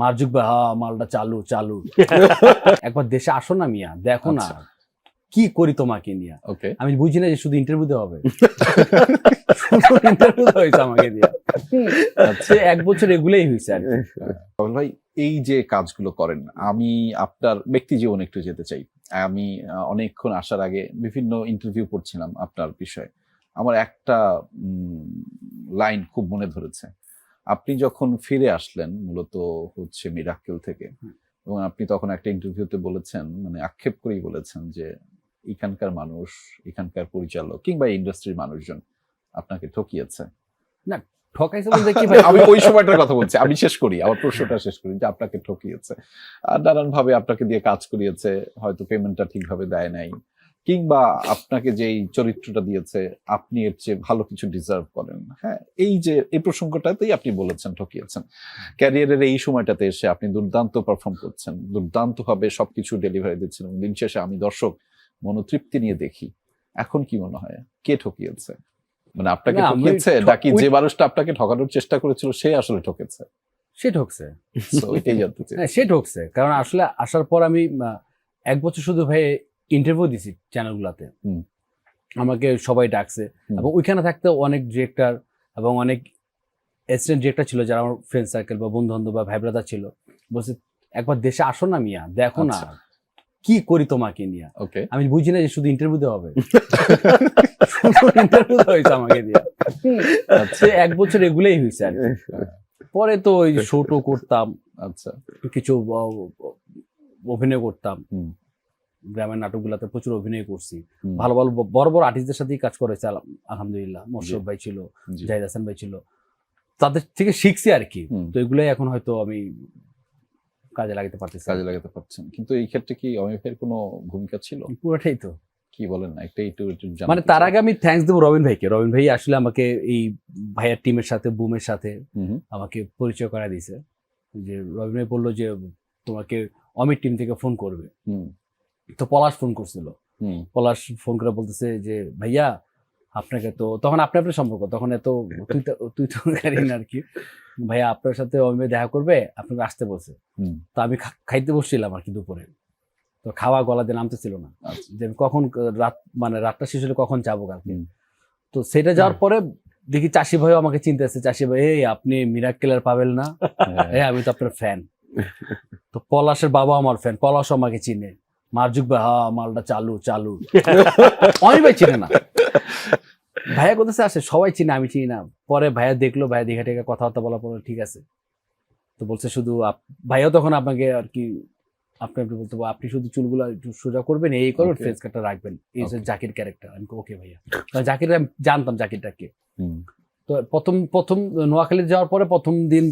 মারজুক ভাই হ্যাঁ মালটা চালু চালু। একবার দেশে আসো না মিয়া দেখো না। আচ্ছা। কি করি তোমাকে নিয়ে? ওকে। আমি বুঝি না যে শুধু ইন্টারভিউতে হবে। শুধু ইন্টারভিউতে হয়েছে আমাকে দিয়ে। সে এক বছর এগুলোই হয়েছে আর ভাই এই যে কাজগুলো করেন আমি আপনার ব্যক্তি জীবনে একটু যেতে চাই। আমি অনেকক্ষণ আসার আগে বিভিন্ন ইন্টারভিউ করছিলাম আপনার বিষয়ে। আমার একটা লাইন খুব মনে ধরেছে। আপনি যখন ফিরে আসলেন মূলত হচ্ছে মিরাক্কেল থেকে এবং আপনি তখন একটা ইন্টারভিউতে বলেছেন মানে আক্ষেপ করেই বলেছেন যে এখানকার মানুষ এখানকার পরিচালক কিংবা ইন্ডাস্ট্রির মানুষজন আপনাকে ঠকিয়েছে। ঠকাইছে বলতে কি ভাই? আমি ওই সময়টার কথা বলছি আমি শেষ করি আমার প্রশ্নটা শেষ করি যে আপনাকে ঠকিয়েছে। আর নানান ভাবে আপনাকে দিয়ে কাজ করিয়েছে হয়তো পেমেন্টটা ঠিকভাবে দেয় নাই কিংবা আপনাকে যেই চরিত্রটা দিয়েছে আপনি এর চেয়ে ভালো কিছু ডিজার্ভ করেন। হ্যাঁ এই যে এই প্রসঙ্গটাতেই আপনি বলেছেন ঠকিয়েছেন। ক্যারিয়ারের এই সময়টাতে এসে আপনি দুর্দান্ত পারফর্ম করছেন। দুর্দান্ত ভাবে সবকিছু ডেলিভারি দিচ্ছেন এবং দিন শেষে আমি দর্শক মনোতৃপ্তি নিয়ে দেখি। এখন কি মনে হয়? কে ঠকিয়েছে? মানে আপনাকে ঠকিয়েছে নাকি যে মানুষটা আপনাকে ঠকানোর চেষ্টা করেছিল সে আসলে ঠকেছে? সে ঠকছে। হ্যাঁ সে ঠকছে। কারণ আসলে আসার পর আমি এক বছর শুধু ভাই ইন্টারভিউ দিছি চ্যানেলগুলোতে। আমাকে সবাই ডাকছে। এবং ওইখানে থাকতে অনেক ডিরেক্টর এবং অনেক অ্যাসিস্ট্যান্ট ডিরেক্টর ছিল যারা আমার ফ্রেন্ড সার্কেল বা বন্ধু বা ভাই ব্রাদার ছিল বলছে একবার দেশে আসো না মিয়া দেখো না আচ্ছা। কি করি তোমাকে নিয়ে? ওকে আমি বুঝি না যে শুধু ইন্টারভিউতে হবে। শুধু ইন্টারভিউতে হয়েছে আমাকে দিয়ে। সে এক বছর এগুলোই হয়েছে আর পরে তো ওই শোটো করতাম আচ্ছা। কিছু অভিনয় করতাম। গ্রামের নাটকগুলোতে প্রচুর অভিনয় করছি। ভালো ভালো বড় বড় আর্টিস্টদের সাথেই কাজ করেছে আলহামদুলিল্লাহ। মোশারফ। ভাই ছিল জাহিদ হাসান ভাই ছিল। তাদের থেকে শিখছি আর কি। তো এগুলোই এখন হয়তো আমি কাজে লাগাতে পারতেছি। কাজে লাগাতে পারছেন। কিন্তু এই ক্ষেত্রে কি অমিফের কোনো ভূমিকা ছিল? পুরোটাই তো। কি বলেন না একটা একটু একটু মানে তার আগে আমি থ্যাঙ্কস দেবো রবিন ভাইকে। রবিন ভাই আসলে আমাকে এই ভাইয়ার টিমের সাথে বুমের সাথে আমাকে পরিচয় করা দিয়েছে। যে রবিন ভাই বলল যে তোমাকে অমিত টিম থেকে ফোন করবে। তো পলাশ ফোন করছিল। হুম, পলাশ ফোন করে বলতেছে যে ভাইয়া আপনাকে তো তখন আপনি আপনার সম্পর্ক তখন এত তুই তো তুই তো জানি না আর কি। ভাইয়া আপনার সাথে অমিত দেখা করবে আপনাকে আসতে বলছে। তো আমি খাইতে বসছিলাম আর কি দুপুরে। তো খাওয়া গলা দিয়ে নামতে ছিল না। আচ্ছা। যে আমি কখন রাত মানে রাতটা শেষ হলে কখন যাব কালকে। তো সেটা যাওয়ার পরে দেখি চাষি ভাইও আমাকে চিনতে আসছে চাষি ভাই এই আপনি মিরাক্কেলার পাবেন না। হ্যাঁ, আমি তো আপনার ফ্যান তো পলাশের বাবা আমার ফ্যান পলাশ আমাকে চিনে। মারজুক ভাই হা মালটা চালু চালু। অনেক ভাই চিনে না। ভাইয়া কোথায় আসে? সবাই চিনে আমি চিনি না। পরে ভাইয়া দেখল ভাইয়া দেখে টেকে কথাবার্তা বলার পরে ঠিক আছে। তো বলছে শুধু ভাইয়াও তখন আপনাকে আর কি আপনি আপনি বলতে পারব, আপনি শুধু চুলগুলো একটু সোজা করবেন এই করবেন. ফেস কাটটা রাখবেন। এই হচ্ছে জাকির ক্যারেক্টার আমি ওকে ভাইয়া। জাকির আমি জানতাম জাকিরটাকে তো প্রথম প্রথম নোয়াখালী যাওয়ার পরে প্রথম দিন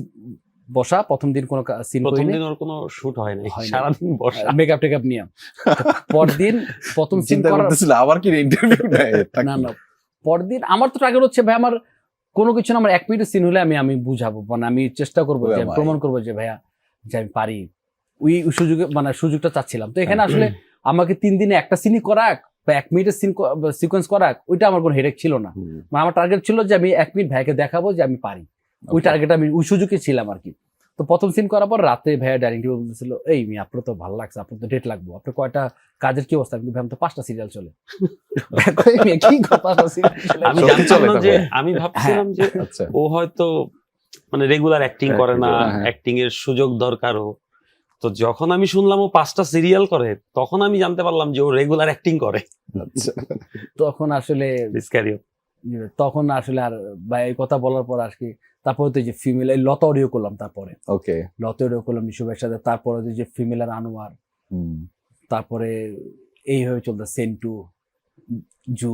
বসা প্রথম দিন কোনো সিন প্রথম দিন ওর কোনো শুট হয় নাই। সারাদিন বসা। মেকআপ টেকআপ নিয়ে। পরদিন প্রথম সিন চিন্তা করতেছিল আবার কি ইন্টারভিউ নেয়? না? না। পরদিন আমার তো টার্গেট হচ্ছে ভাই আমার কোনো কিছু না আমার এক মিনিটের সিন হলে আমি আমি বুঝাবো। মানে আমি চেষ্টা করব যে প্রমাণ করব যে ভাইয়া যে আমি পারি। ওই সুযোগে মানে সুযোগটা চাচ্ছিলাম। তো এখানে আসলে আমাকে তিন দিনে একটা সিনই করাক বা এক মিনিটের সিন সিকোয়েন্স করাক ওইটা আমার কোনো হেডেক ছিল না। মানে আমার টার্গেট ছিল যে আমি এক মিনিট ভাইকে দেখাবো যে আমি পারি। ওই টার্গেট আমি ওই সুযোগে ছিলাম আর কি তো প্রথম সিন করার পর রাতে ভাইয়া ডাইনিং টেবিল বলতেছিল এই মি আপনার তো ভালো লাগছে আপনার তো ডেট লাগবো আপনার কয়টা কাজের কি অবস্থা? আমি ভাবলাম তো পাঁচটা সিরিয়াল চলে। কি পাঁচটা serial আমি জানতাম। যে আমি ভাবছিলাম যে আচ্ছা। ও হয়তো মানে রেগুলার অ্যাক্টিং করে না হ্যাঁ, হ্যাঁ। অ্যাক্টিং এর সুযোগ দরকার ও তো যখন আমি শুনলাম ও পাঁচটা সিরিয়াল করে তখন আমি জানতে পারলাম যে ও রেগুলার অ্যাক্টিং করে। আচ্ছা। তখন আসলে তখন আসলে আর এই কথা বলার পর আর কি তারপরে তো যে ফিমেল এই লতা অডিও করলাম তারপরে। ওকে লতা অডিও করলাম ইসবের সাথে তারপরে যে ফিমেল আর আনোয়ার। তারপরে এইভাবে চলতে সেন্টু জু